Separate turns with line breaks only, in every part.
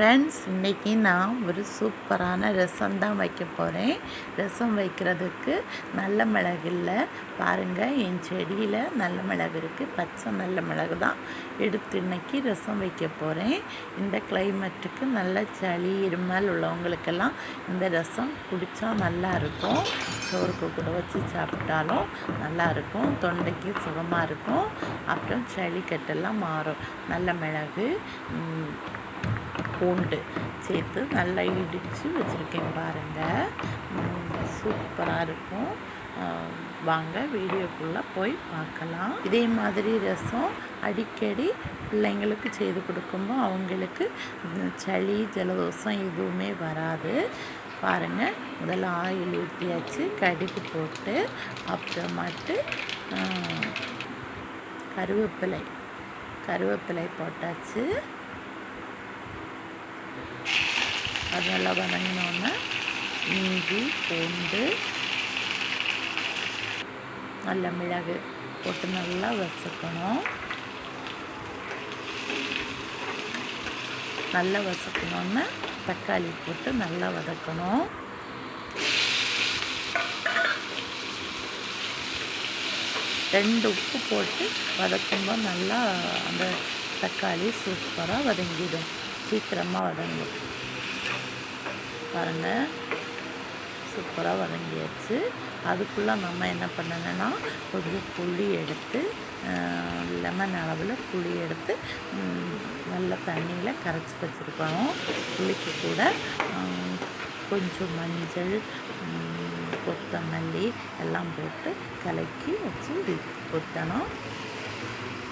Friends இன்றைக்கி நான் ஒரு சூப்பரான ரசம் தான் வைக்க போகிறேன் ரசம் வைக்கிறதுக்கு நல்ல மிளகு இல்லை. பாருங்கள் என் செடியில் நல்ல மிளகு இருக்குது பச்சை நல்ல மிளகு தான் எடுத்து இன்னைக்கு ரசம் வைக்க போகிறேன் இந்த கிளைமேட்டுக்கு நல்ல சளி இருமல் உள்ளவங்களுக்கெல்லாம் இந்த ரசம் குடித்தா நல்லா இருக்கும். சோறுக்கு கூட வச்சு சாப்பிட்டாலும் நல்லாயிருக்கும் தொண்டைக்கு சுகமாக இருக்கும். அப்புறம் சளி கட்டெல்லாம் மாறும். நல்ல மிளகு பூண்டு சேர்த்து நல்லா இடித்து வச்சுருக்கேன் பாருங்கள் சூப்பராக இருக்கும். வாங்க வீடியோக்குள்ளே போய் பார்க்கலாம். இதே மாதிரி ரசம் அடிக்கடி பிள்ளைங்களுக்கு செய்து கொடுக்கும்போது அவங்களுக்கு சளி ஜலதோஷம் எதுவுமே வராது. பாருங்கள் முதல்ல ஆயில் ஊற்றியாச்சு கடுகு போட்டு அப்புறமாட்டு கருவேப்பிலை கருவேப்பிலை போட்டாச்சு. அது நல்லா வதங்கினோன்னே இஞ்சி பூண்டு நல்ல மிளகு போட்டு நல்லா வதக்கணும் நல்லா வதக்கணுன்னு தக்காளி போட்டு நல்லா வதக்கணும். ரெண்டு உப்பு போட்டு வதக்கும்போது நல்லா அந்த தக்காளி சூப்பராக வதங்கிடும். சீக்கிரமாக வதங்கும் பாருங்கள் சூப்பராக வதங்கியாச்சு. அதுக்குள்ளே நம்ம என்ன பண்ணணும்னா கொஞ்சம் புளி எடுத்து லெமன் அளவில் புளி எடுத்து நல்ல தண்ணியில் கரைச்சி வச்சுருக்கணும். புளிக்கு கூட கொஞ்சம் மஞ்சள் கொத்தமல்லி எல்லாம் போட்டு கலக்கி வச்சு ஊற்றணும்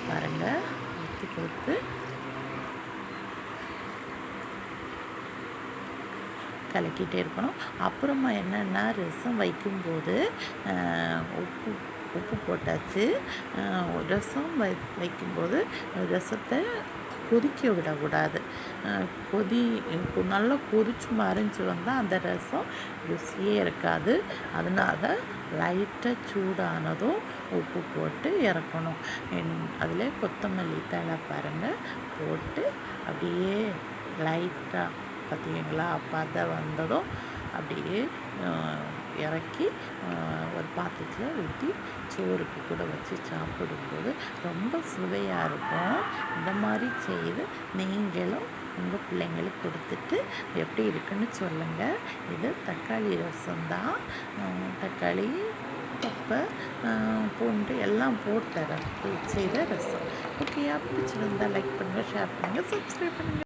பாருங்கள் ஊற்றி கொடுத்து கலக்கிட்டே இருக்கணும். அப்புறமா என்னென்னா ரசம் வைக்கும்போது உப்பு உப்பு போட்டாச்சு. ரசம் வை வைக்கும்போது ரசத்தை கொதிக்க விடக்கூடாது. கொதி நல்லா கொதிச்சு மறைஞ்சு வந்தால் அந்த ரசம் ருசியே இருக்காது. அதனால லைட்டாக சூடானதும் உப்பு போட்டு இறக்கணும். அதில் கொத்தமல்லி தழை பாருங்கள் போட்டு அப்படியே லைட்டாக பார்த்தீங்களா? பதை வந்ததும் அப்படியே இறக்கி ஒரு பாத்திரத்தில் ஊற்றி சோறுக்கு கூட வச்சு சாப்பிடும்போது ரொம்ப சுவையாக இருக்கும். இந்த மாதிரி செய்து நீங்களும் உங்கள் பிள்ளைங்களுக்கு கொடுத்துட்டு எப்படி இருக்குன்னு சொல்லுங்கள் இது தக்காளி ரசம்தான் தக்காளி பப்பை பூண்டு எல்லாம் போட்டு ர- செய்த ரசம். ஓகே பிடிச்சிருந்தா லைக் பண்ணுங்கள் ஷேர் பண்ணுங்கள் சப்ஸ்கிரைப் பண்ணுங்கள்